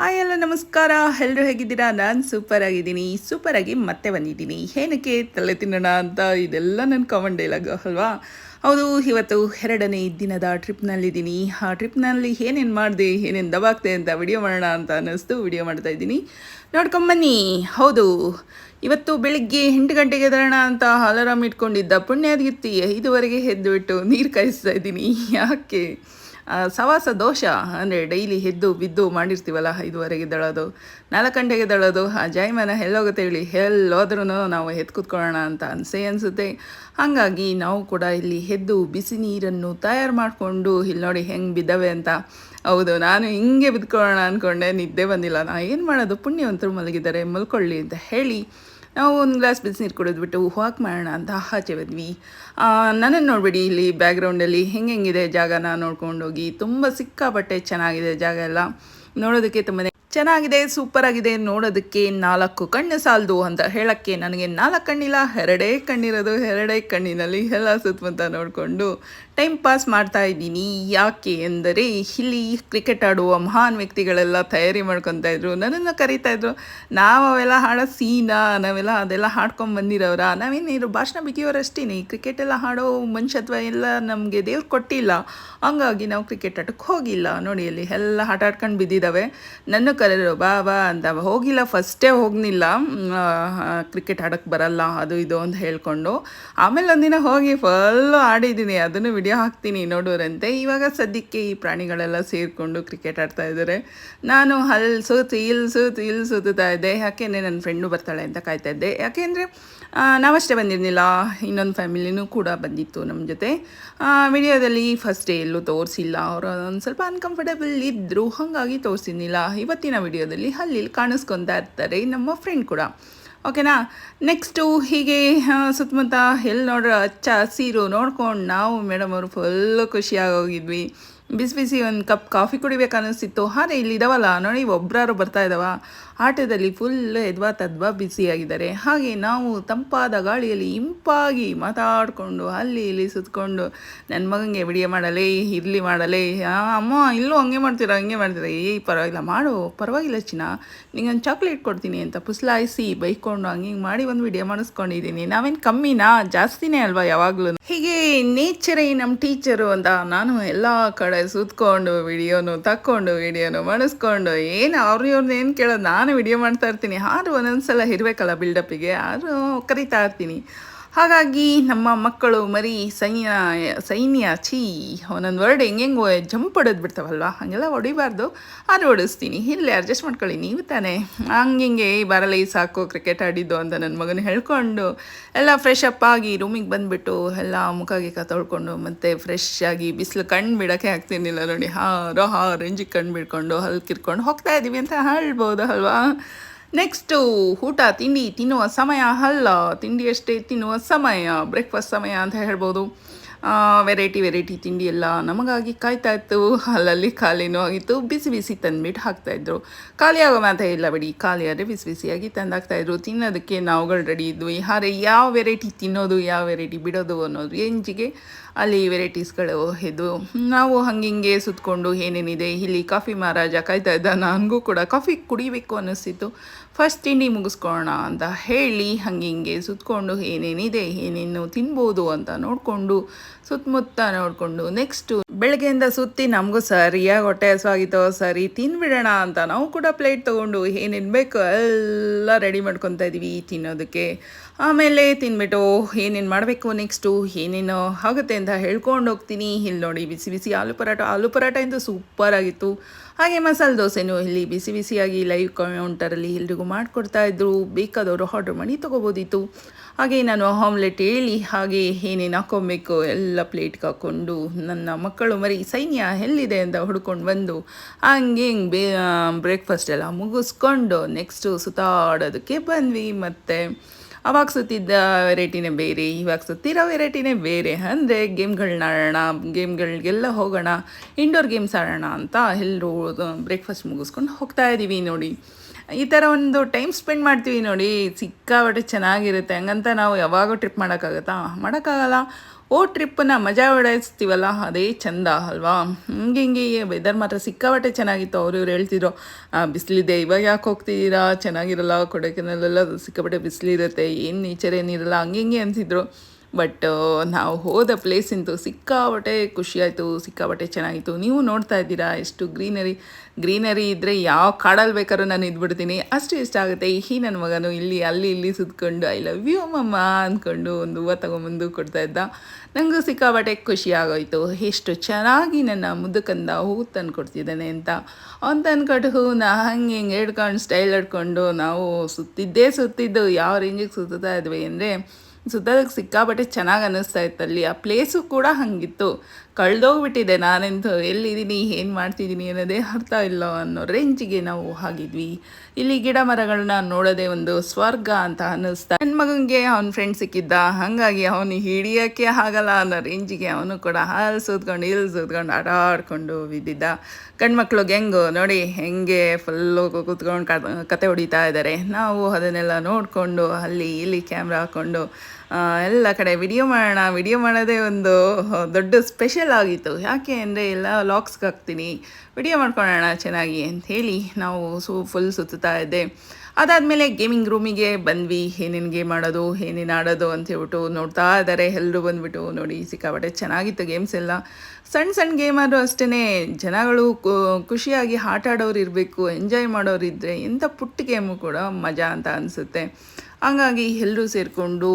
Hi ಎಲ್ಲ, ನಮಸ್ಕಾರ. ಎಲ್ಲರೂ ಹೇಗಿದ್ದೀರಾ? ನಾನು ಸೂಪರ್ ಆಗಿದ್ದೀನಿ. ಸೂಪರ್ ಆಗಿ ಮತ್ತೆ ಬಂದಿದ್ದೀನಿ. ಏನಕ್ಕೆ ತಲೆ ತಿನ್ನೋಣ ಅಂತ ಇದೆಲ್ಲ ನನ್ನ ಕಾಮನ್ ಡೈಲಾಗ್ ಅಲ್ವಾ? ಹೌದು, ಇವತ್ತು ಎರಡನೇ ದಿನದ ಟ್ರಿಪ್ನಲ್ಲಿದ್ದೀನಿ ಆ ಟ್ರಿಪ್ನಲ್ಲಿ ಏನೇನು ಮಾಡಿದೆ, ಏನೇನು ದಬಾಗ್ತೆ ಅಂತ ವಿಡಿಯೋ ಮಾಡೋಣ ಅಂತ ಅನ್ನಿಸ್ತು. ವಿಡಿಯೋ ಮಾಡ್ತಾ ಇದ್ದೀನಿ. ನೋಡ್ಕೊಂಬನ್ನಿ ಹೌದು, ಇವತ್ತು ಬೆಳಿಗ್ಗೆ ಎಂಟು ಗಂಟೆಗೆ ಎದರೋಣ ಅಂತ ಅಲಾರಾಮ್ ಇಟ್ಕೊಂಡಿದ್ದ ಪುಣ್ಯಾದಗಿತ್ತಿ ಐದುವರೆಗೆ ಎದ್ದುಬಿಟ್ಟು ನೀರು ಕಾಯಿಸ್ತಾ ಇದ್ದೀನಿ. ಯಾಕೆ? ಸವಾಸ ದೋಷ, ಅಂದರೆ ಡೈಲಿ ಎದ್ದು, ಬಿದ್ದು ಮಾಡಿರ್ತೀವಲ್ಲ, ಐದುವರೆಗೆ ದಳೋದು ನಾಲ್ಕು ಗಂಟೆಗೆ ದಳೋದು, ಆ ಜಾಯ್ಮನ ಎಲ್ಲೋಗುತ್ತೆ ಹೇಳಿ ಎಲ್ಲೋದ್ರೂ ನಾವು ಎದ್ದು ಕೂತ್ಕೊಳ್ಳೋಣ ಅಂತ ಅನಿಸೆ ಅನಿಸುತ್ತೆ. ಹಾಗಾಗಿ ನಾವು ಕೂಡ ಇಲ್ಲಿ ಎದ್ದು ಬಿಸಿ ನೀರನ್ನು ತಯಾರು ಮಾಡಿಕೊಂಡು, ಇಲ್ಲಿ ನೋಡಿ ಹೆಂಗೆ ಬಿದ್ದಾವೆ ಅಂತ. ಹೌದು, ನಾನು ಹಿಂಗೆ ಬಿದ್ಕೊಳ್ಳೋಣ ಅಂದ್ಕೊಂಡೆ ನಿದ್ದೆ ಬಂದಿಲ್ಲ. ನಾನು ಏನು ಮಾಡೋದು, ಪುಣ್ಯವಂತರು ಮಲಗಿದ್ದಾರೆ, ಮಲ್ಕೊಳ್ಳಿ ಅಂತ ಹೇಳಿ ನಾವು ಒಂದು ಗ್ಲಾಸ್ ಬಿಸಿನೀರು ಕುಡಿದ್ಬಿಟ್ಟು ವಾಕ್ ಮಾಡೋಣ ಅಂತ ಆಚೆ ಬಂದ್ವಿ. ನನ್ನನ್ನು ನೋಡಿಬಿಡಿ, ಇಲ್ಲಿ ಬ್ಯಾಕ್ಗ್ರೌಂಡಲ್ಲಿ ಹೆಂಗೆ ಹೆಂಗಿದೆ ಜಾಗನ ನೋಡ್ಕೊಂಡೋಗಿ. ತುಂಬ ಸಿಕ್ಕಾಪಟ್ಟೆ ಚೆನ್ನಾಗಿದೆ ಜಾಗ ಎಲ್ಲ. ನೋಡೋದಕ್ಕೆ ತುಂಬಾ ಚೆನ್ನಾಗಿದೆ ಸೂಪರ್ ಆಗಿದೆ ನೋಡೋದಕ್ಕೆ ನಾಲ್ಕು ಕಣ್ಣು ಸಾಲದು ಅಂತ ಹೇಳಕ್ಕೆ ನನಗೆ ನಾಲ್ಕು ಕಣ್ಣಿಲ್ಲ, ಎರಡೇ ಕಣ್ಣಿರೋದು, ಎರಡೇ ಕಣ್ಣಿನಲ್ಲಿ ಎಲ್ಲ ಸುತ್ತಮುತ್ತ ನೋಡಿಕೊಂಡು ಟೈಮ್ ಪಾಸ್ ಮಾಡ್ತಾ ಇದ್ದೀನಿ. ಯಾಕೆ ಎಂದರೆ ಇಲ್ಲಿ ಕ್ರಿಕೆಟ್ ಆಡುವ ಮಹಾನ್ ವ್ಯಕ್ತಿಗಳೆಲ್ಲ ತಯಾರಿ ಮಾಡ್ಕೊತಾ ಇದ್ರು, ನನ್ನನ್ನು ಕರೀತಾ ಇದ್ರು. ನಾವು ಅವೆಲ್ಲ ಹಾಡೋ ಸೀನಾ ನಾವೆಲ್ಲ ಅದೆಲ್ಲ ಹಾಡ್ಕೊಂಡು ಬಂದಿರೋರ ನಾವೇನೇನು ಭಾಷಣ ಬಿಗಿಯೋರಷ್ಟೇನೆ. ಕ್ರಿಕೆಟ್ ಎಲ್ಲ ಹಾಡೋ ಮನುಷ್ಯತ್ವ ಎಲ್ಲ ನಮಗೆ ದೇವ್ರು ಕೊಟ್ಟಿಲ್ಲ. ಹಂಗಾಗಿ ನಾವು ಕ್ರಿಕೆಟ್ ಆಟಕ್ಕೆ ಹೋಗಿಲ್ಲ. ನೋಡಿ, ಅಲ್ಲಿ ಎಲ್ಲ ಆಟ ಆಡ್ಕೊಂಡು ಬಿದ್ದಿದ್ದಾವೆ. ನನ್ನ ಕರೆದ್ರು, ಬಾ ಬಾ ಅಂತ. ಹೋಗಿಲ್ಲ ಫಸ್ಟೇ ಹೋಗ್ನಿಲ್ಲ. ಕ್ರಿಕೆಟ್ ಆಡೋಕ್ಕೆ ಬರಲ್ಲ, ಅದು ಇದು ಅಂತ ಹೇಳ್ಕೊಂಡು. ಆಮೇಲೆ ಒಂದಿನ ಹೋಗಿ ಫುಲ್ಲು ಆಡಿದ್ದೀನಿ, ಅದನ್ನು ವಿಡಿಯೋ ಹಾಕ್ತೀನಿ ನೋಡೋರಂತೆ ಇವಾಗ ಸದ್ಯಕ್ಕೆ ಈ ಪ್ರಾಣಿಗಳೆಲ್ಲ ಸೇರಿಕೊಂಡು ಕ್ರಿಕೆಟ್ ಆಡ್ತಾ ಇದ್ದಾರೆ. ನಾನು ಹಲ್ಸು ತೀಲ್ಸು ತೀಲ್ಸುತ್ತಾ ಸೂತು ಸುತ್ತಾ ಇದ್ದೆ. ಯಾಕೆಂದರೆ ನನ್ನ ಫ್ರೆಂಡು ಬರ್ತಾಳೆ ಅಂತ ಕಾಯ್ತಾ ಇದ್ದೆ. ಯಾಕೆಂದರೆ ನಾವಷ್ಟೇ ಬಂದಿರಲಿಲ್ಲ. ಇನ್ನೊಂದು ಫ್ಯಾಮಿಲಿನೂ ಕೂಡ ಬಂದಿತ್ತು ನಮ್ಮ ಜೊತೆ. ವಿಡಿಯೋದಲ್ಲಿ ಫಸ್ಟ್ ಡೇ ಎಲ್ಲೂ ತೋರಿಸಿಲ್ಲ. ಅವರು ಒಂದು ಸ್ವಲ್ಪ ಅನ್ಕಂಫರ್ಟೇಬಲ್ ಇದ್ದರು ಹಾಗಾಗಿ ತೋರಿಸಿದ್ನಿಲ್ಲ ಇವತ್ತಿನ ವಿಡಿಯೋದಲ್ಲಿ ಅಲ್ಲಿ ಕಾಣಿಸ್ಕೊತಾ ಇರ್ತಾರೆ ನಮ್ಮ ಫ್ರೆಂಡ್ ಕೂಡ. ಓಕೆನಾ ನೆಕ್ಸ್ಟು ಹೀಗೆ ಸುತ್ತಮುತ್ತ ಎಲ್ಲಿ ನೋಡ್ರ ಅಚ್ಚ ಹಸಿರು ನೋಡ್ಕೊಂಡು ನಾವು ಮೇಡಮ್ ಅವರು ಫುಲ್ಲು ಖುಷಿಯಾಗಿ ಹೋಗಿದ್ವಿ ಬಿಸಿ ಬಿಸಿ ಒಂದು ಕಪ್ ಕಾಫಿ ಕುಡಿಬೇಕು ಅನ್ನಿಸ್ತಿತ್ತು ಆದರೆ ಇಲ್ಲಿ ಇದಾವಲ್ಲ, ನೋಡಿ ಒಬ್ಬರಾರು ಬರ್ತಾ ಇದ್ದಾವ ಆಟೋದಲ್ಲಿ ಫುಲ್ ಎದ್ವಾ ತದ್ವಾ ಬಿಸಿಯಾಗಿದ್ದಾರೆ ಹಾಗೆ ನಾವು ತಂಪಾದ ಗಾಳಿಯಲ್ಲಿ ಇಂಪಾಗಿ ಮಾತಾಡಿಕೊಂಡು, ಅಲ್ಲಿ ಇಲ್ಲಿ ಸುತ್ಕೊಂಡು ನನ್ನ ಮಗನಿಗೆ ವಿಡಿಯೋ ಮಾಡಲೇ, ಇರಲಿ ಮಾಡಲೇ ಅಮ್ಮ, ಇಲ್ಲೂ ಹಂಗೆ ಮಾಡ್ತೀರಾ ಹಂಗೆ ಮಾಡ್ತೀರಾ? ಏ ಪರವಾಗಿಲ್ಲ, ಮಾಡು, ಪರವಾಗಿಲ್ಲ ಚಿನ್ನ, ನಿಂಗೊಂದು ಚಾಕ್ಲೇಟ್ ಕೊಡ್ತೀನಿ ಅಂತ ಪುಸ್ಲಾಯಿಸಿ, ಬೈಕೊಂಡು ಹಂಗೆ ಮಾಡಿ ಒಂದು ವಿಡಿಯೋ ಮಾಡಿಸ್ಕೊಂಡಿದ್ದೀನಿ. ನಾವೇನು ಕಮ್ಮಿನಾ? ಜಾಸ್ತಿನೇ ಅಲ್ವಾ ಯಾವಾಗಲೂ? ಹೀಗೆ ನೇಚರೇ ನಮ್ಮ ಟೀಚರು ಅಂತ ನಾನು ಎಲ್ಲ ಕಡೆ ಸುತ್ಕೊಂಡು ವಿಡಿಯೋನು ತಕ್ಕೊಂಡು ವಿಡಿಯೋನು ಮಾಡಿಸ್ಕೊಂಡು, ಏನು ಅವ್ರ ಏನು ಕೇಳೋದು ನಾನು ವಿಡಿಯೋ ಮಾಡ್ತಾ ಇರ್ತೀನಿ. ಆದರೂ ಒಂದೊಂದ್ಸಲ ಇರಬೇಕಲ್ಲ ಬಿಲ್ಡಪ್ಪಿಗೆ ಆದರೂ ಕರಿತಾ ಇರ್ತೀನಿ. ಹಾಗಾಗಿ ನಮ್ಮ ಮಕ್ಕಳು ಮರಿ ಸೈನ್ಯ ಸೈನ್ಯ ಛೀ, ಒಂದೊಂದು ವರ್ಡ್ ಹೆಂಗೆಂಗೋ ಜಂಪ್ ಹೊಡೆದು ಬಿಡ್ತಾವಲ್ವ? ಹಾಗೆಲ್ಲ ಹೊಡಿಬಾರ್ದು. ಅದು ಹೊಡಿಸ್ತೀನಿ. ಇಲ್ಲೇ ಅಡ್ಜಸ್ಟ್ ಮಾಡ್ಕೊಳ್ಳಿ. ನೀವು ತಾನೇ. ಹಂಗಿಂಗೆ ಬರಲ್ಲ ಈ ಸಾಕು ಕ್ರಿಕೆಟ್ ಆಡಿದ್ದು ಅಂತ ನನ್ನ ಮಗನ ಹೇಳ್ಕೊಂಡು, ಎಲ್ಲ ಫ್ರೆಶ್ ಅಪ್ ಆಗಿ ರೂಮಿಗೆ ಬಂದುಬಿಟ್ಟು ಎಲ್ಲ ಮುಖ ಗಿಖ ತೊಳ್ಕೊಂಡು, ಮತ್ತು ಫ್ರೆಶ್ ಆಗಿ ಬಿಸಿಲು ಕಣ್ಣು ಬಿಡೋಕ್ಕೆ ಆಗ್ತಿರ್ಲಿಲ್ಲ ನೋಡಿ. ಹಾರೋ ಹಾ ರೇಂಜಿಗೆ ಕಣ್ಣು ಬಿಡ್ಕೊಂಡು ಹಲ್ಕಿರ್ಕೊಂಡು ಹೋಗ್ತಾ ಇದ್ದೀವಿ ಅಂತ ಹೇಳ್ಬೋದು ಅಲ್ವಾ? ನೆಕ್ಸ್ಟು ಊಟ, ತಿಂಡಿ, ತಿನ್ನುವ ಸಮಯ ಅಲ್ಲ. ತಿಂಡಿಯಷ್ಟೇ ತಿನ್ನುವ ಸಮಯ ಬ್ರೇಕ್ಫಾಸ್ಟ್ ಸಮಯ ಅಂತ ಹೇಳ್ಬೋದು. ವೆರೈಟಿ ವೆರೈಟಿ ತಿಂಡಿ ಎಲ್ಲ ನಮಗಾಗಿ ಕಾಯ್ತಾ ಇತ್ತು. ಅಲ್ಲಲ್ಲಿ ಖಾಲಿನೂ ಆಗಿತ್ತು ಬಿಸಿ ಬಿಸಿ ತಂದ್ಬಿಟ್ಟು ಹಾಕ್ತಾಯಿದ್ರು ಖಾಲಿ ಆಗೋ ಮಾತೇ ಇಲ್ಲ ಬಿಡಿ. ಖಾಲಿ ಆದರೆ ಬಿಸಿ, ಬಿಸಿಯಾಗಿ ತಂದಾಕ್ತಾಯಿದ್ರು ತಿನ್ನೋದಕ್ಕೆ ನಾವುಗಳು ರೆಡಿ ಇದ್ವಿ. ಹಾರೇ ಯಾವ ವೆರೈಟಿ ತಿನ್ನೋದು, ಯಾವ ವೆರೈಟಿ ಬಿಡೋದು ಅನ್ನೋದು ಎಂಜಿಗೆ ಅಲ್ಲಿ ವೆರೈಟೀಸ್ಗಳು ಇದು ನಾವು ಹಂಗೆ ಹಿಂಗೆ ಸುತ್ಕೊಂಡು ಏನೇನಿದೆ? ಇಲ್ಲಿ ಕಾಫಿ ಮಹಾರಾಜ ಕಾಯ್ತಾ ಇದ್ದ. ನನಗೂ ಕೂಡ ಕಾಫಿ ಕುಡಿಬೇಕು ಅನ್ನಿಸ್ತಿತ್ತು. ಫಸ್ಟ್ ತಿಂಡಿ ಮುಗಿಸ್ಕೊಳ್ಳೋಣ ಅಂತ ಹೇಳಿ ಹಂಗೆ ಹಿಂಗೆ ಸುತ್ತಕೊಂಡು ಏನೇನಿದೆ, ಏನೇನು ತಿನ್ಬೋದು ಅಂತ ನೋಡಿಕೊಂಡು ಸುತ್ತಮುತ್ತ ನೋಡಿಕೊಂಡು ನೆಕ್ಸ್ಟು ಬೆಳಗ್ಗೆಯಿಂದ ಸುತ್ತಿ ನಮಗೂ ಸರಿಯಾಗಿ ಹೊಟ್ಟೆ ಹಸುವಾಗಿತ್ತೋ, ಸರಿ ತಿನ್ಬಿಡೋಣ ಅಂತ ನಾವು ಕೂಡ ಪ್ಲೇಟ್ ತೊಗೊಂಡು ಏನೇನು ಬೇಕು ಎಲ್ಲ ರೆಡಿ ಮಾಡ್ಕೊತಾ ಇದ್ದೀವಿ ತಿನ್ನೋದಕ್ಕೆ. ಆಮೇಲೆ ತಿನ್ಬಿಟ್ಟು ಏನೇನು ಮಾಡಬೇಕು ನೆಕ್ಸ್ಟು ಏನೇನು ಆಗುತ್ತೆ ಅಂತ ಹೇಳ್ಕೊಂಡು ಹೋಗ್ತೀನಿ. ಇಲ್ಲಿ ನೋಡಿ ಬಿಸಿ ಬಿಸಿ ಆಲೂ ಪರಾಟ. ಆಲೂ ಪರಾಟ ಇಂದು ಸೂಪರ್ ಆಗಿತ್ತು. ಹಾಗೆ ಮಸಾಲೆ ದೋಸೆನೂ ಇಲ್ಲಿ ಬಿಸಿ ಬಿಸಿಯಾಗಿ ಲೈವ್ ಕೌಂಟರಲ್ಲಿ ಎಲ್ರಿಗೂ ಮಾಡಿಕೊಡ್ತಾ ಇದ್ರು. ಬೇಕಾದವರು ಆರ್ಡ್ರ್ ಮಾಡಿ ತೊಗೋಬೋದಿತ್ತು. ಹಾಗೆ ನಾನು ಆಮ್ಲೆಟ್ ಹೇಳಿ, ಹಾಗೆ ಏನೇನು ಹಾಕೊಬೇಕು ಎಲ್ಲ ಪ್ಲೇಟ್ ಹಾಕ್ಕೊಂಡು ನನ್ನ ಮಕ್ಕಳು ಮರಿ ಸೈನ್ಯ ಎಲ್ಲಿದೆ ಅಂತ ಹುಡ್ಕೊಂಡು ಬಂದು, ಹಂಗೆ ಹಿಂಗೆ ಬೇ ಬ್ರೇಕ್ಫಾಸ್ಟ್ ಎಲ್ಲ ಮುಗಿಸ್ಕೊಂಡು ನೆಕ್ಸ್ಟು ಸುತ್ತಾಡೋದಕ್ಕೆ ಬಂದ್ವಿ. ಮತ್ತು ಅವಾಗ ಸುತ್ತಿದ್ದ ವೆರೈಟಿನೇ ಬೇರೆ, ಇವಾಗ ಸುತ್ತಿರೋ ವೆರೈಟಿನೇ ಬೇರೆ. ಅಂದರೆ ಗೇಮ್ಗಳನ್ನ ಆಡೋಣ ಗೇಮ್ಗಳಿಗೆಲ್ಲ ಹೋಗೋಣ ಇಂಡೋರ್ ಗೇಮ್ಸ್ ಆಡೋಣ ಅಂತ ಎಲ್ಲರೂ ಬ್ರೇಕ್ಫಾಸ್ಟ್ ಮುಗಿಸ್ಕೊಂಡು ಹೋಗ್ತಾ ಇದ್ದೀವಿ ನೋಡಿ. ಈ ಥರ ಒಂದು ಟೈಮ್ ಸ್ಪೆಂಡ್ ಮಾಡ್ತೀವಿ ನೋಡಿ, ಸಿಕ್ಕಾಪಟ್ಟೆ ಚೆನ್ನಾಗಿರುತ್ತೆ. ಹಂಗಂತ ನಾವು ಯಾವಾಗೂ ಟ್ರಿಪ್ ಮಾಡೋಕ್ಕಾಗತ್ತಾ? ಮಾಡೋಕ್ಕಾಗಲ್ಲ. ಓ ಟ್ರಿಪ್ಪನ್ನ ಮಜಾ ಹೊಡೆಸ್ತೀವಲ್ಲ ಅದೇ ಚಂದ, ಅಲ್ವಾ? ಹಿಂಗೆ ಹಿಂಗೆ ವೆದರ್ ಮಾತ್ರ ಸಿಕ್ಕಾಪಟ್ಟೆ ಚೆನ್ನಾಗಿತ್ತು. ಅವರು ಇವ್ರು ಹೇಳ್ತಿದ್ರು ಬಿಸಿಲಿದೆ, ಇವಾಗ ಯಾಕೆ ಹೋಗ್ತಿದ್ದೀರಾ ಚೆನ್ನಾಗಿರಲ್ಲ ಕೊಡೈಕೆನಲ್ಲೆಲ್ಲ ಸಿಕ್ಕಾಪಟ್ಟೆ ಬಿಸಿಲಿರುತ್ತೆ, ಏನು ನೇಚರ್ ಏನಿರಲ್ಲ ಹಂಗೆ ಹಿಂಗೆ ಅನಿಸಿದ್ರು. ಬಟ್ ನಾವು ಹೋದ ಪ್ಲೇಸಿಂದು ಸಿಕ್ಕಾಪಟ್ಟೆ ಖುಷಿಯಾಯಿತು ಸಿಕ್ಕಾಪಟ್ಟೆ ಚೆನ್ನಾಗಿತ್ತು. ನೀವು ನೋಡ್ತಾ ಇದ್ದೀರಾ ಎಷ್ಟು ಗ್ರೀನರಿ ಗ್ರೀನರಿ ಇದ್ದರೆ ಯಾವ ಕಾಡಲ್ಲಿ ಬೇಕಾದ್ರೂ ನಾನು ಇದ್ಬಿಡ್ತೀನಿ. ಅಷ್ಟು ಇಷ್ಟ ಆಗುತ್ತೆ. ಈ ನನ್ನ ಮಗನು ಇಲ್ಲಿ, ಅಲ್ಲಿ, ಇಲ್ಲಿ ಸುತ್ಕೊಂಡು ಐ ಲವ್ ಯು ಅಮ್ಮಮ್ಮ ಅಂದ್ಕೊಂಡು ಒಂದು ಹೂವು ತೊಗೊಂಬಂದು ಕೊಡ್ತಾ ಇದ್ದ. ನನಗೂ ಸಿಕ್ಕಾಪಟ್ಟೆ ಖುಷಿ ಆಗೋಯ್ತು. ಎಷ್ಟು ಚೆನ್ನಾಗಿ ನನ್ನ ಮುದುಕಂದ ಹೂ ತಂದು ಕೊಡ್ತಿದ್ದಾನೆ ಅಂತ. ಅವ್ನು ತಂದ್ಕೊಟ್ಟು ಹೂವನ್ನ ಹಂಗೆ ಹಿಂಗೆ ಹಿಡ್ಕೊಂಡು ಸ್ಟೈಲ್ ಹಿಡ್ಕೊಂಡು ನಾವು ಸುತ್ತಿದ್ದೇ ಸುತ್ತಿದ್ದು. ಯಾವ ರೇಂಜಿಗೆ ಸುತ್ತಾ ಇದ್ವಿ ಅಂದರೆ ಸುತ್ತೋದಕ್ಕೆ ಸಿಕ್ಕಾಪಟ್ಟೆ ಚೆನ್ನಾಗಿ ಅನ್ನಿಸ್ತಾ ಇತ್ತು ಅಲ್ಲಿ. ಆ ಪ್ಲೇಸು ಕೂಡ ಹಾಗಿತ್ತು. ಕಳೆದೋಗ್ಬಿಟ್ಟಿದೆ, ನಾನೆಂತು ಎಲ್ಲಿದ್ದೀನಿ, ಏನು ಮಾಡ್ತಿದ್ದೀನಿ ಅನ್ನೋದೇ ಅರ್ಥ ಇಲ್ಲ ಅನ್ನೋ ರೇಂಜಿಗೆ ನಾವು ಹಾಗಿದ್ವಿ. ಇಲ್ಲಿ ಗಿಡ ಮರಗಳನ್ನ ನೋಡೋದೇ ಒಂದು ಸ್ವರ್ಗ ಅಂತ ಅನ್ನಿಸ್ತಾ ನನ್ನ ಮಗನಿಗೆ ಅವ್ನ ಫ್ರೆಂಡ್ ಸಿಕ್ಕಿದ್ದ, ಹಾಗಾಗಿ ಅವನು ಹಿಡಿಯೋಕ್ಕೆ ಆಗಲ್ಲ ಅನ್ನೋ ರೇಂಜಿಗೆ ಅವನು ಕೂಡ ಹಾಲು ಸುತ್ಕೊಂಡು ಇಲ್ಲಿ ಸುತ್ಕೊಂಡು ಆಟ ಆಡ್ಕೊಂಡು ಬಿದ್ದಿದ್ದ. ಗಂಡ್ಮಕ್ಳು ಹೆಂಗು, ನೋಡಿ ಹೆಂಗೆ ಫುಲ್ಲು ಕೂತ್ಕೊಂಡು ಕತೆ ಹೊಡಿತಾ ಇದ್ದಾರೆ ನಾವು ಅದನ್ನೆಲ್ಲ ನೋಡಿಕೊಂಡು ಅಲ್ಲಿ ಇಲ್ಲಿ ಕ್ಯಾಮ್ರಾ ಹಾಕ್ಕೊಂಡು ಎಲ್ಲ ಕಡೆ ವಿಡಿಯೋ ಮಾಡೋಣ ವಿಡಿಯೋ ಮಾಡೋದೇ ಒಂದು ದೊಡ್ಡ ಸ್ಪೆಷಲ್ ಆಗಿತ್ತು. ಯಾಕೆ ಅಂದರೆ ಎಲ್ಲ ಲಾಕ್ಸ್ಗೆ ಹಾಕ್ತೀನಿ. ವಿಡಿಯೋ ಮಾಡ್ಕೊಳ್ಳೋಣ ಚೆನ್ನಾಗಿ ಅಂತ ಹೇಳಿ ನಾವು ಸು ಫುಲ್ ಸುತ್ತಾ ಇದ್ದೆ. ಅದಾದಮೇಲೆ ಗೇಮಿಂಗ್ ರೂಮಿಗೆ ಬಂದ್ವಿ. ಏನೇನು ಗೇಮ್ ಆಡೋದು, ಏನೇನು ಆಡೋದು ಅಂತ ಹೇಳ್ಬಿಟ್ಟು ನೋಡ್ತಾ ಇದ್ದಾರೆ. ಎಲ್ಲರೂ ಬಂದುಬಿಟ್ಟು ನೋಡಿ, ಸಿಕ್ಕಾಪಟ್ಟೆ ಚೆನ್ನಾಗಿತ್ತು ಗೇಮ್ಸ್ ಎಲ್ಲ. ಸಣ್ಣ ಸಣ್ಣ ಗೇಮ್ ಆದರೂ ಅಷ್ಟೇ ಜನಗಳು ಖುಷಿಯಾಗಿ ಆಟ ಆಡೋರು ಇರಬೇಕು ಎಂಜಾಯ್ ಮಾಡೋರು ಇದ್ದರೆ ಎಂಥ ಪುಟ್ಟ ಗೇಮು ಕೂಡ ಮಜಾ ಅಂತ ಅನಿಸುತ್ತೆ. ಹಂಗಾಗಿ ಎಲ್ಲರೂ ಸೇರಿಕೊಂಡು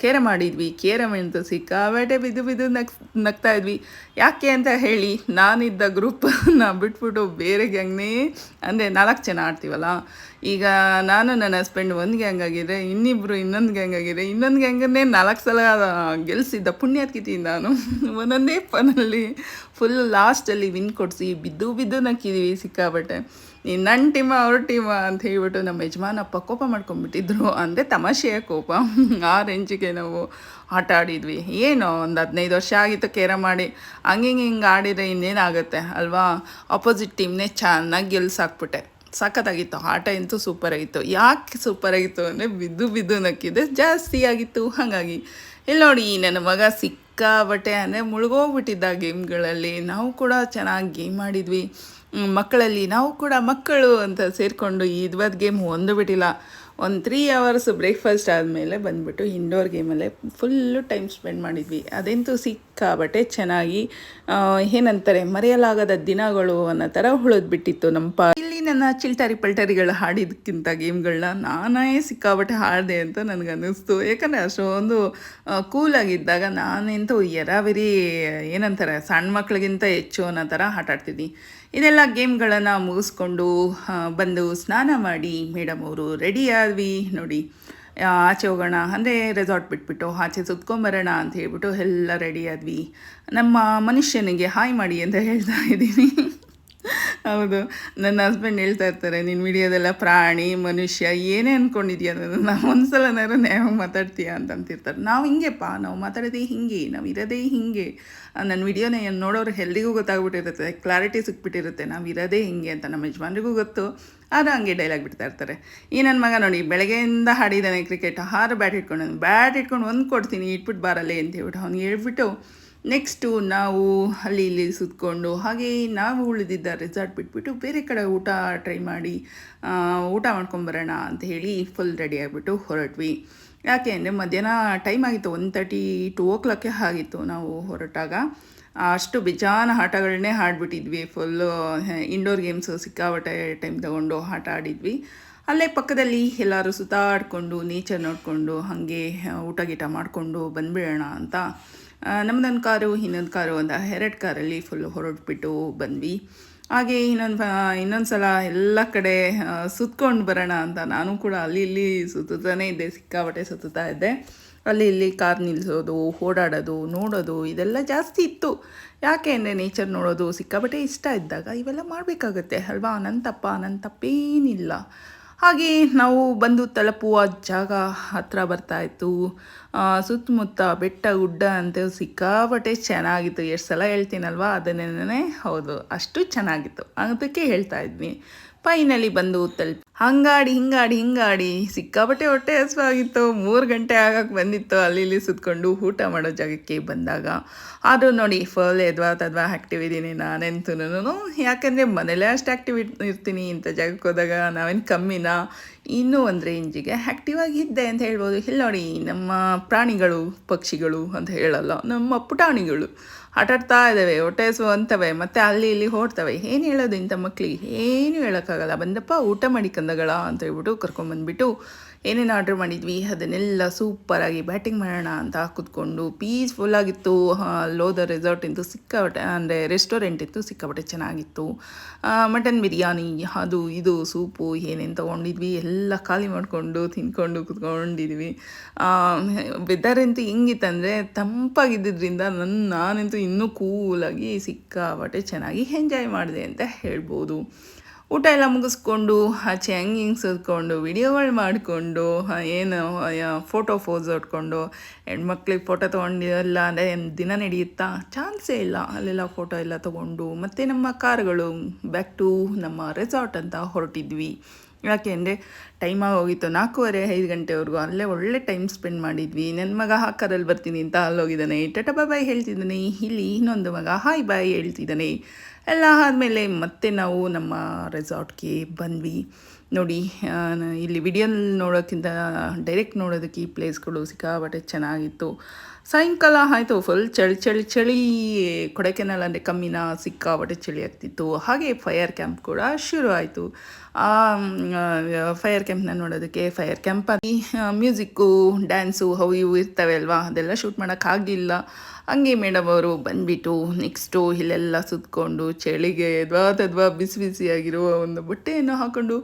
ಕೇರ ಮಾಡಿದ್ವಿ. ಕೇರಮ್ ಅಂತ ಸಿಕ್ಕಾಬೇಟೆ ಬಿದ್ದು ಬಿದ್ದು ನಗ್ ನಗ್ತಾ ಇದ್ವಿ. ಯಾಕೆ ಅಂತ ಹೇಳಿ, ನಾನಿದ್ದ ಗ್ರೂಪನ್ನು ಬಿಟ್ಬಿಟ್ಟು ಬೇರೆ ಗ್ಯಾಂಗ್ನೇ, ಅಂದರೆ ನಾಲ್ಕು ಜನ ಆಡ್ತೀವಲ್ಲ, ಈಗ ನಾನು ನನ್ನ ಹಸ್ಬೆಂಡ್ ಒಂದು ಗ್ಯಾಂಗ್ ಆಗಿದೆ ಇನ್ನಿಬ್ಬರು ಇನ್ನೊಂದು ಗ್ಯಾಂಗ್ ಆಗಿದೆ ಇನ್ನೊಂದು ಗ್ಯಾಂಗನ್ನೇ ನಾಲ್ಕು ಸಲ ಗೆಲ್ಲಿಸಿದ್ದ ಪುಣ್ಯಾತ್ಕಿತಿ ನಾನು. ಒಂದೊಂದೇ ಪನಲ್ಲಿ ಫುಲ್ ಲಾಸ್ಟಲ್ಲಿ ವಿನ್ ಕೊಡಿಸಿ, ಬಿದ್ದು ಬಿದ್ದು ನಕ್ಕಿದ್ದೀವಿ ಸಿಕ್ಕಾಬಟ್ಟೆ ಈ ನನ್ನ ಟೀಮ, ಅವ್ರ ಟೀಮ ಅಂತ ಹೇಳ್ಬಿಟ್ಟು ನಮ್ಮ ಯಜಮಾನಪ್ಪ ಕೋಪ ಮಾಡ್ಕೊಂಡ್ಬಿಟ್ಟಿದ್ರು. ಅಂದರೆ ತಮಾಷೆಯ ಕೋಪ. ಆ ರೇಂಜಿಗೆ ನಾವು ಆಟ ಆಡಿದ್ವಿ. ಏನು ಒಂದು ಹದಿನೈದು ವರ್ಷ ಆಗಿತ್ತು ಕೇರ ಮಾಡಿ. ಹಂಗೆ ಹಿಂಗೆ ಆಡಿದರೆ ಇನ್ನೇನಾಗುತ್ತೆ ಅಲ್ವಾ? ಅಪೋಸಿಟ್ ಟೀಮ್ನೇ ಚೆನ್ನಾಗಿ ಗೆಲ್ಸಾಕ್ಬಿಟ್ಟೆ. ಸಖತ್ತಾಗಿತ್ತು. ಆಟ ಅಂತೂ ಸೂಪರ್ ಆಗಿತ್ತು. ಯಾಕೆ ಸೂಪರ್ ಆಗಿತ್ತು ಅಂದರೆ ಬಿದ್ದು ಬಿದ್ದು ನಕ್ಕಿದೆ. ಜಾಸ್ತಿ ಆಗಿತ್ತು, ಹಾಗಾಗಿ. ಇಲ್ಲಿ ನೋಡಿ ನನ್ನ ಮಗ ಸಿಕ್ಕಾಬಟ್ಟೆ ಅಂದರೆ ಮುಳುಗೋಗ್ಬಿಟ್ಟಿದ್ದ ಗೇಮ್ಗಳಲ್ಲಿ ನಾವು ಕೂಡ ಚೆನ್ನಾಗಿ ಗೇಮ್ ಮಾಡಿದ್ವಿ ಮಕ್ಕಳಲ್ಲಿ ನಾವು ಕೂಡ ಮಕ್ಕಳು ಅಂತ ಸೇರಿಕೊಂಡು ಇದ್ವತ್ತು ಗೇಮ್ ಹೊಂದ್ಬಿಟ್ಟಿಲ್ಲ. ಬಿಟ್ಟಿಲ್ಲ ಒಂದು ತ್ರೀ ಅವರ್ಸ್ ಬ್ರೇಕ್ಫಾಸ್ಟ್ ಆದಮೇಲೆ ಬಂದುಬಿಟ್ಟು ಇಂಡೋರ್ ಗೇಮಲ್ಲೇ ಫುಲ್ಲು ಟೈಮ್ ಸ್ಪೆಂಡ್ ಮಾಡಿದ್ವಿ. ಅದಂತೂ ಸಿಕ್ಕಾಬಟ್ಟೆ ಚೆನ್ನಾಗಿ ಏನಂತಾರೆ, ಮರೆಯಲಾಗದ ದಿನಗಳು ಅನ್ನೋ ಥರ ಉಳಿದ್ಬಿಟ್ಟಿತ್ತು ನಮ್ಮ ಪ ಇಲ್ಲಿ ನನ್ನ ಚಿಲ್ಟರಿ ಪಲ್ಟರಿಗಳು ಹಾಡಿದಕ್ಕಿಂತ ಗೇಮ್ಗಳನ್ನ ನಾನೇ ಸಿಕ್ಕಾಬಟ್ಟೆ ಹಾಡಿದೆ ಅಂತ ನನಗನ್ನಿಸ್ತು. ಯಾಕಂದರೆ ಅಷ್ಟೊಂದು ಕೂಲಾಗಿದ್ದಾಗ ನಾನಂತೂ ಎರಾವೆರಿ ಏನಂತಾರೆ, ಸಣ್ಣ ಮಕ್ಳಿಗಿಂತ ಹೆಚ್ಚು ಅನ್ನೋ ಥರ ಆಟ ಆಡ್ತಿದ್ವಿ ಇದೆಲ್ಲ ಗೇಮ್ಗಳನ್ನು ಮುಗಿಸ್ಕೊಂಡು ಬಂದು ಸ್ನಾನ ಮಾಡಿ ಮೇಡಮ್ ಅವರು ರೆಡಿ ಆದ್ವಿ ನೋಡಿ. ಆಚೆ ಹೋಗೋಣ, ಅಂದರೆ ರೆಸಾರ್ಟ್ ಬಿಟ್ಬಿಟ್ಟು, ಆಚೆ ಸುತ್ಕೊಂಬರೋಣ ಅಂತ ಹೇಳ್ಬಿಟ್ಟು ಎಲ್ಲ ರೆಡಿ ಆದ್ವಿ. ನಮ್ಮ ಮನುಷ್ಯನಿಗೆ ಹಾಯ್ ಮಾಡಿ ಅಂತ ಹೇಳ್ತಾ ಇದ್ದೀನಿ. ಹೌದು. ನನ್ನ ಹಸ್ಬೆಂಡ್ ಹೇಳ್ತಾ ಇರ್ತಾರೆ ನಿನ್ನ ವಿಡಿಯೋದೆಲ್ಲ ಪ್ರಾಣಿ, ಮನುಷ್ಯ, ಏನೇ ಅಂದ್ಕೊಂಡಿದ್ಯಾ ನಾವು ಒಂದು ಸಲನಾರು ನ್ಯಾಯ ಮಾತಾಡ್ತೀಯಾ? ಅಂತ ಅಂತಿರ್ತಾರೆ. ನಾವು ಹಿಂಗೆಪ್ಪ, ನಾವು ಮಾತಾಡೋದೇ ಹಿಂಗೆ, ನಾವು ಇರೋದೇ ಹಿಂಗೆ. ನನ್ನ ವಿಡಿಯೋನ ನೋಡೋರು ಎಲ್ರಿಗೂ ಗೊತ್ತಾಗ್ಬಿಟ್ಟಿರುತ್ತೆ ಕ್ಲಾರಿಟಿ ಸಿಕ್ಬಿಟ್ಟಿರುತ್ತೆ. ನಾವು ಇರೋದೇ ಹಿಂಗೆ ಅಂತ ನಮ್ಮ ಯಜಮಾನ್ರಿಗೂ ಗೊತ್ತು. ಆದರೂ ಹಂಗೆ ಡೈಲಾಗ್ ಬಿಡ್ತಾ ಇರ್ತಾರೆ. ಈ ನನ್ನ ಮಗ ನೋಡಿ, ಬೆಳಗ್ಗೆಯಿಂದ ಹಾಡಿದ್ದಾನೆ ಕ್ರಿಕೆಟ್ ಹಾರ ಬ್ಯಾಟ್ ಇಟ್ಕೊಂಡು ಬ್ಯಾಟ್ ಇಟ್ಕೊಂಡು ಒಂದು ಕೊಡ್ತೀನಿ ಇಟ್ಬಿಟ್ಟು ಬಾರಲ್ಲೇ ಅಂತ ಹೇಳ್ಬಿಟ್ಟು ಅವ್ನಿಗೆ ಹೇಳ್ಬಿಟ್ಟು ನೆಕ್ಸ್ಟು ನಾವು ಅಲ್ಲಿ ಇಲ್ಲಿ ಸುತ್ತಕೊಂಡು ಹಾಗೆ ನಾವು ಉಳಿದಿದ್ದ ರೆಸಾರ್ಟ್ ಬಿಟ್ಬಿಟ್ಟು ಬೇರೆ ಕಡೆ ಊಟ ಟ್ರೈ ಮಾಡಿ ಊಟ ಮಾಡ್ಕೊಂಬರೋಣ ಅಂತ ಹೇಳಿ ಫುಲ್ ರೆಡಿ ಆಗಿಬಿಟ್ಟು ಹೊರಟ್ವಿ. ಯಾಕೆ ಅಂದರೆ ಮಧ್ಯಾಹ್ನ ಟೈಮ್ ಆಗಿತ್ತು one thirty two o'clock ಆಗಿತ್ತು ನಾವು ಹೊರಟಾಗ. ಅಷ್ಟು ಬಿಜಾನ ಆಟಗಳನ್ನೇ ಆಡ್ಬಿಟ್ಟಿದ್ವಿ ಫುಲ್ಲು ಇಂಡೋರ್ ಗೇಮ್ಸು ಸಿಕ್ಕಾಪಟ್ಟೆ ಟೈಮ್ ತಗೊಂಡು ಆಟ ಆಡಿದ್ವಿ. ಅಲ್ಲೇ ಪಕ್ಕದಲ್ಲಿ ಎಲ್ಲರೂ ಸುತ್ತಾಡಿಕೊಂಡು ನೇಚರ್ ನೋಡಿಕೊಂಡು, ಹಾಗೆ ಊಟ ಗೀಟ ಮಾಡಿಕೊಂಡು ಬಂದುಬಿಡೋಣ ಅಂತ ನಮ್ಮದೊಂದು ಕಾರು, ಇನ್ನೊಂದು ಕಾರು ಒಂದು, ಎರಡು ಕಾರಲ್ಲಿ ಫುಲ್ ಹೊರಟ್ಬಿಟ್ಟು ಬಂದ್ವಿ. ಹಾಗೆ ಇನ್ನೊಂದು ಇನ್ನೊಂದು ಸಲ ಎಲ್ಲ ಕಡೆ ಸುತ್ಕೊಂಡು ಬರೋಣ ಅಂತ ನಾನು ಕೂಡ ಅಲ್ಲಿ ಇಲ್ಲಿ ಸುತ್ತಾನೇ ಇದ್ದೆ, ಸಿಕ್ಕಾಪಟ್ಟೆ ಸುತ್ತಾ ಇದ್ದೆ. ಅಲ್ಲಿ ಇಲ್ಲಿ ಕಾರ್ ನಿಲ್ಲಿಸೋದು ಓಡಾಡೋದು, ನೋಡೋದು, ಇದೆಲ್ಲ ಜಾಸ್ತಿ ಇತ್ತು. ಯಾಕೆ ಅಂದರೆ ನೇಚರ್ ನೋಡೋದು, ಸಿಕ್ಕಾಪಟ್ಟೆ ಇಷ್ಟ ಇದ್ದಾಗ ಇವೆಲ್ಲ ಮಾಡಬೇಕಾಗತ್ತೆ. ಅಲ್ವಾ? ನನ್ನ ತಪ್ಪ ನನ್ನ ತಪ್ಪೇನಿಲ್ಲ. ಹಾಗೆ ನಾವು ಬಂದು ತಲುಪುವ ಜಾಗ ಹತ್ರ ಬರ್ತಾಯಿತ್ತು ಸುತ್ತಮುತ್ತ ಬೆಟ್ಟ, ಗುಡ್ಡ ಅಂತ ಸಿಕ್ಕಾಪಟ್ಟೆ ಚೆನ್ನಾಗಿತ್ತು. ಎಷ್ಟು ಸಲ ಹೇಳ್ತೀನಲ್ವ? ಅದನ್ನೇ ಹೌದು, ಅಷ್ಟು ಚೆನ್ನಾಗಿತ್ತು. ಅದಕ್ಕೆ ಹೇಳ್ತಾ ಇದ್ವಿ. ಫೈನಲಿ ಬಂದು ತಲುಪಿ ಹಂಗಾಡಿ, ಹಿಂಗಾಡಿ ಹಿಂಗಾಡಿ ಸಿಕ್ಕಾಪಟ್ಟೆ ಹೊಟ್ಟೆ ಹಸುವಾಗಿತ್ತು. ಮೂರು ಗಂಟೆ ಆಗಕ್ಕೆ ಬಂದಿತ್ತು. ಅಲ್ಲಿ ಇಲ್ಲಿ ಸುತ್ಕೊಂಡು ಊಟ ಮಾಡೋ ಜಾಗಕ್ಕೆ ಬಂದಾಗ, ಆದರೂ ನೋಡಿ ಫುಲ್ ಎದ್ವಾ ತದ್ವಾ ಆ್ಯಕ್ಟಿವ್ ಇದ್ದೀನಿ ನಾನೆಂತೂ ಯಾಕಂದರೆ ಮನೇಲೇ ಅಷ್ಟು ಆ್ಯಕ್ಟಿವ್ ಇರ್ತೀನಿ. ಇಂಥ ಜಾಗಕ್ಕೆ ಹೋದಾಗ ನಾವೇನು ಕಮ್ಮಿನ? ಇನ್ನೂ ಒಂದು ರೇಂಜಿಗೆ ಆ್ಯಕ್ಟಿವ್ ಆಗಿದ್ದೆ ಅಂತ ಹೇಳ್ಬೋದು. ಇಲ್ಲಿ ನೋಡಿ, ನಮ್ಮ ಪ್ರಾಣಿಗಳು, ಪಕ್ಷಿಗಳು ಅಂತ ಹೇಳಲ್ಲ. ನಮ್ಮ ಪುಟಾಣಿಗಳು. ಆಟಾಡ್ತಾ ಇದ್ದಾವೆ ಹೊಟ್ಟೆ ಅಂತವೆ ಮತ್ತು ಅಲ್ಲಿ ಇಲ್ಲಿ ಓಡ್ತವೆ. ಏನು ಹೇಳೋದು ಇಂಥ ಮಕ್ಳಿಗೆ? ಏನು ಹೇಳೋಕ್ಕಾಗಲ್ಲ. ಬಂದಪ್ಪ ಊಟ ಮಾಡಿ ಕಂದಗಳ ಅಂತ ಹೇಳ್ಬಿಟ್ಟು ಕರ್ಕೊಂಬಂದ್ಬಿಟ್ಟು ಏನೇನು ಆರ್ಡ್ರ್ ಮಾಡಿದ್ವಿ? ಅದನ್ನೆಲ್ಲ ಸೂಪರಾಗಿ ಬ್ಯಾಟಿಂಗ್ ಮಾಡೋಣ ಅಂತ ಕೂತ್ಕೊಂಡು ಪೀಸ್ಫುಲ್ಲಾಗಿತ್ತು ಲೋದ ರೆಸಾರ್ಟ್ ಇಂತು ಸಿಕ್ಕಾಪಟ್ಟೆ, ಅಂದರೆ ರೆಸ್ಟೋರೆಂಟ್ ಇತ್ತು ಸಿಕ್ಕಾಪಟ್ಟೆ ಚೆನ್ನಾಗಿತ್ತು. ಮಟನ್ ಬಿರಿಯಾನಿ, ಅದು, ಇದು, ಸೂಪು, ಏನೇನು ತೊಗೊಂಡಿದ್ವಿ, ಎಲ್ಲ ಖಾಲಿ ಮಾಡಿಕೊಂಡು ತಿನ್ಕೊಂಡು ಕುತ್ಕೊಂಡಿದ್ವಿ. ವೆದರ್ ಅಂತೂ ಹೆಂಗಿತ್ತಂದರೆ ತಂಪಾಗಿದ್ದರಿಂದ ನನ್ನ ನಾನಂತೂ ಇನ್ನೂ ಕೂಲಾಗಿ ಸಿಕ್ಕಾಪಟ್ಟೆ ಚೆನ್ನಾಗಿ ಎಂಜಾಯ್ ಮಾಡಿದೆ ಅಂತ ಹೇಳ್ಬೋದು. ಊಟ ಎಲ್ಲ ಮುಗಿಸ್ಕೊಂಡು ಆಚೆ ಹಂಗೆ ಹಿಂಗೆ ಸುತ್ಕೊಂಡು ವಿಡಿಯೋಗಳು ಮಾಡಿಕೊಂಡು ಏನು ಫೋಟೋ ಫೋಸ್ ಹೊಡ್ಕೊಂಡು ಹೆಣ್ಮಕ್ಳಿಗೆ ಫೋಟೋ ತೊಗೊಂಡಿಲ್ಲ ಅಂದರೆ ದಿನ ನಡೆಯುತ್ತಾ? ಚಾನ್ಸೇ ಇಲ್ಲ. ಅಲ್ಲೆಲ್ಲ ಫೋಟೋ ಎಲ್ಲ ತೊಗೊಂಡು, ಮತ್ತು ನಮ್ಮ ಕಾರ್ಗಳು ಬ್ಯಾಕ್ ಟು ನಮ್ಮ ರೆಸಾರ್ಟ್ ಅಂತ ಹೊರಟಿದ್ವಿ. ಯಾಕೆ ಅಂದರೆ ಟೈಮ್ ಹೋಗಿತ್ತು ನಾಲ್ಕೂವರೆ, ಐದು ಗಂಟೆವರೆಗೂ ಅಲ್ಲೇ ಒಳ್ಳೆ ಟೈಮ್ ಸ್ಪೆಂಡ್ ಮಾಡಿದ್ವಿ. ನನ್ನ ಮಗ ಹಾಕರಲ್ಲಿ ಬರ್ತೀನಿ ಅಂತ ಅಲ್ಲೋಗಿದ್ದಾನೆ. ಟಟ ಬಾಯ್ ಹೇಳ್ತಿದ್ದಾನೆ. ಇಲ್ಲಿ ಇನ್ನೊಂದು ಮಗ ಹಾಯ್ ಬಾಯ್ ಹೇಳ್ತಿದ್ದಾನೆ. ಎಲ್ಲ ಆದಮೇಲೆ ಮತ್ತೆ ನಾವು ನಮ್ಮ ರೆಸಾರ್ಟ್ಗೆ ಬಂದ್ವಿ. ನೋಡಿ ಇಲ್ಲಿ ವಿಡಿಯೋನಲ್ಲಿ ನೋಡೋಕ್ಕಿಂತ ಡೈರೆಕ್ಟ್ ನೋಡೋದಕ್ಕೆ ಈ ಪ್ಲೇಸ್ಗಳು ಸಿಕ್ಕಾಪಟ್ಟೆ ಚೆನ್ನಾಗಿತ್ತು. ಸಾಯಂಕಾಲ ಆಯಿತು ಫುಲ್ ಚಳಿ ಚಳಿ ಚಳಿ. ಕೊಡಕೆನಲ್ ಅಂದರೆ ಕಮ್ಮಿನ ಸಿಕ್ಕಾಬಟ್ಟೆ ಚಳಿ ಆಗ್ತಿತ್ತು. ಹಾಗೆ ಫೈರ್ ಕ್ಯಾಂಪ್ ಕೂಡ ಶುರು ಆಯಿತು. ಆ ಫೈರ್ ಕ್ಯಾಂಪ್ನ ನೋಡೋದಕ್ಕೆ ಫೈರ್ ಕ್ಯಾಂಪಲ್ಲಿ ಮ್ಯೂಸಿಕ್ಕು ಡ್ಯಾನ್ಸು ಅವು, ಇವು ಇರ್ತವೆ ಅಲ್ವಾ? ಅದೆಲ್ಲ ಶೂಟ್ ಮಾಡೋಕ್ಕಾಗಲಿಲ್ಲ. ಹಂಗೆ ಮೇಡಮ್ ಅವರು ಬಂದ್ಬಿಟ್ಟು ನೆಕ್ಸ್ಟು ಇಲ್ಲೆಲ್ಲ ಸುತ್ತಕೊಂಡು ಚಳಿಗೆ ಎದ್ವಾ ತದ್ವಾ ಬಿಸಿ ಬಿಸಿಯಾಗಿರುವ ಒಂದು ಬಟ್ಟೆಯನ್ನು ಹಾಕ್ಕೊಂಡು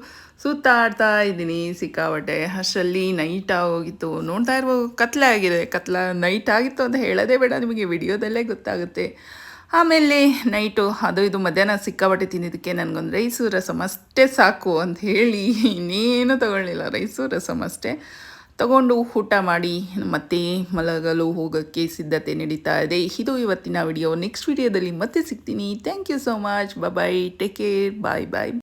ಸುತ್ತಾಡ್ತಾ ಇದ್ದೀನಿ ಸಿಕ್ಕಾಬಟ್ಟೆ ಅಷ್ಟರಲ್ಲಿ ನೈಟ್ ಆಗೋಗಿತ್ತು. ನೋಡ್ತಾ ಇರುವ ಕತ್ಲೆ ಆಗಿದೆ. ಕತ್ಲ ನೈಟ್ ಆಗಿತ್ತು ಅಂತ ಹೇಳೋದೇ ಬೇಡ ನಿಮಗೆ, ವಿಡಿಯೋದಲ್ಲೇ ಗೊತ್ತಾಗುತ್ತೆ. ಆಮೇಲೆ ನೈಟು ಅದು ಇದು ಮಧ್ಯಾಹ್ನ ಸಿಕ್ಕಾಬಟ್ಟೆ ತಿನ್ನೋದಕ್ಕೆ ನನಗೊಂದು ರೈಸು ರಸಮ್ ಅಷ್ಟೇ ಸಾಕು ಅಂತ ಹೇಳಿ ಇನ್ನೇನು ತಗೊಳ್ಳಿಲ್ಲ. ರೈಸು ರಸಮ್ ಅಷ್ಟೇ. ತಗೊಂಡು ಊಟ ಮಾಡಿ ಮತ್ತೆ ಮಲಗಲು ಹೋಗೋಕ್ಕೆ ಸಿದ್ಧತೆ ನಡೀತಾ ಇದೆ. ಇದು ಇವತ್ತಿನ ವಿಡಿಯೋ. ನೆಕ್ಸ್ಟ್ ವಿಡಿಯೋದಲ್ಲಿ ಮತ್ತೆ ಸಿಗ್ತೀನಿ. Thank you so much bye take care bye bye